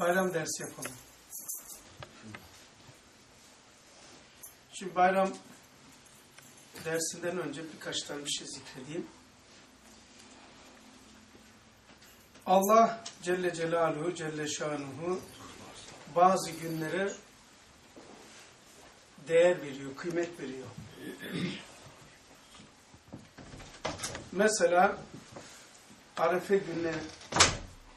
Bayram dersi yapalım. Şimdi bayram dersinden önce birkaç tane bir şey zikredeyim. Allah Celle Celaluhu, Celle Şanuhu bazı günlere değer veriyor, kıymet veriyor. Mesela Arefe gününe,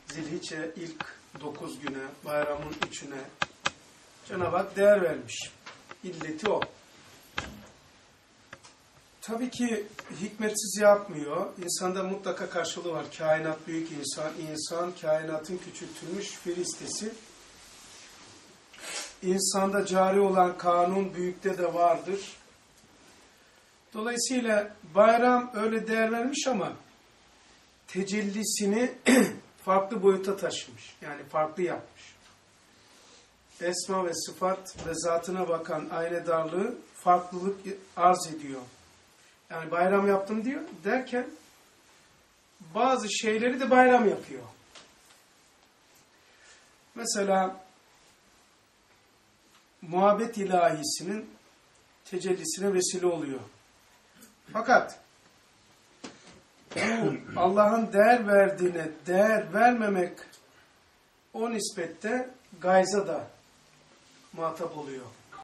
Zilhiçe ilk dokuz güne, bayramın üçüne Cenab-ı Hak değer vermiş. İlleti o. Tabii ki hikmetsiz yapmıyor. İnsanda mutlaka karşılığı var. Kainat büyük insan, insan kainatın küçültülmüş firistesi. İnsanda cari olan kanun büyükte de vardır. Dolayısıyla bayram öyle değer vermiş ama tecellisini farklı boyuta taşımış. Yani farklı yapmış. Esma ve sıfat ve zatına bakan aynedarlığı farklılık arz ediyor. Yani bayram yaptım diyor derken bazı şeyleri de bayram yapıyor. Mesela muhabbet ilahisinin tecellisine vesile oluyor. Fakat bu Allah'ın değer verdiğine değer vermemek o nispette gayza da muhatap oluyor.